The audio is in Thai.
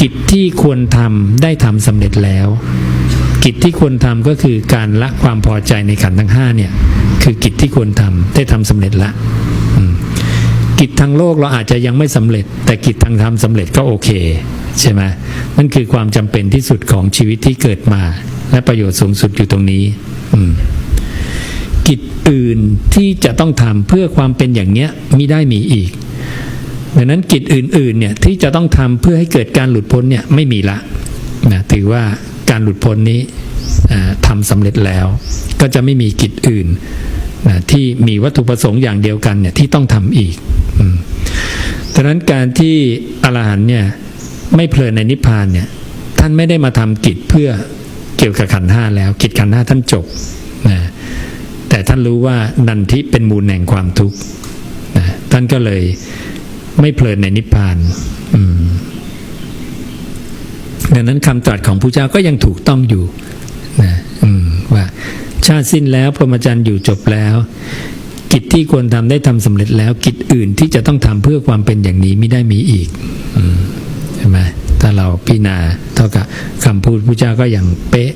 กิจที่ควรทำได้ทำสำเร็จแล้ว กิจที่ควรทำก็คือการละความพอใจในขันทั้งห้าเนี่ยคือกิจที่ควรทำได้ทำสำเร็จละกิจทางโลกเราอาจจะยังไม่สำเร็จ แต่กิจทางธรรมสำเร็จก็โอเค ใช่ไหมนั่นคือความจำเป็นที่สุดของชีวิตที่เกิดมา และประโยชน์สูงสุดอยู่ตรงนี้ อืม กิจอื่นที่จะต้องทำเพื่อความเป็นอย่างเนี้ยมิได้มีอีก ดังนั้นกิจอื่นๆเนี่ยที่จะต้องทำเพื่อให้เกิดการหลุดพ้นเนี่ยไม่มีละนะถือว่าการหลุดพ้นนี้อ่าทำสำเร็จแล้ว ก็จะไม่มีกิจอื่นนะที่มีวัตถุประสงค์อย่างเดียวกันเนี่ยที่ต้องทำอีกอดังนั้นการที่อรหันต์เนี่ยไม่เพลินในนิพพานเนี่ยท่านไม่ได้มาทำกิจเพื่อเกี่ยวกับขันธ์ห้าแล้ว กิจขันธ์ห้าท่านจบนะแต่ท่านรู้ว่านันทิเป็นมูลแห่งความทุกข์นะท่านก็เลย ไม่เพลินในนิพพานดังนั้นคำตรัสของพระเจ้าก็ยังถูกต้องอยู่นะว่าชาติสิ้นแล้วพรหมจรรย์อยู่จบแล้ว กิจที่ควรทำได้ทำสำเร็จแล้ว กิจอื่นที่จะต้องทำเพื่อความเป็นอย่างนี้ไม่ได้มีอีกอใช่ไหมถ้าเราพิจารณาเท่ากับคำพูดพระเจ้าก็อย่างเป๊ะ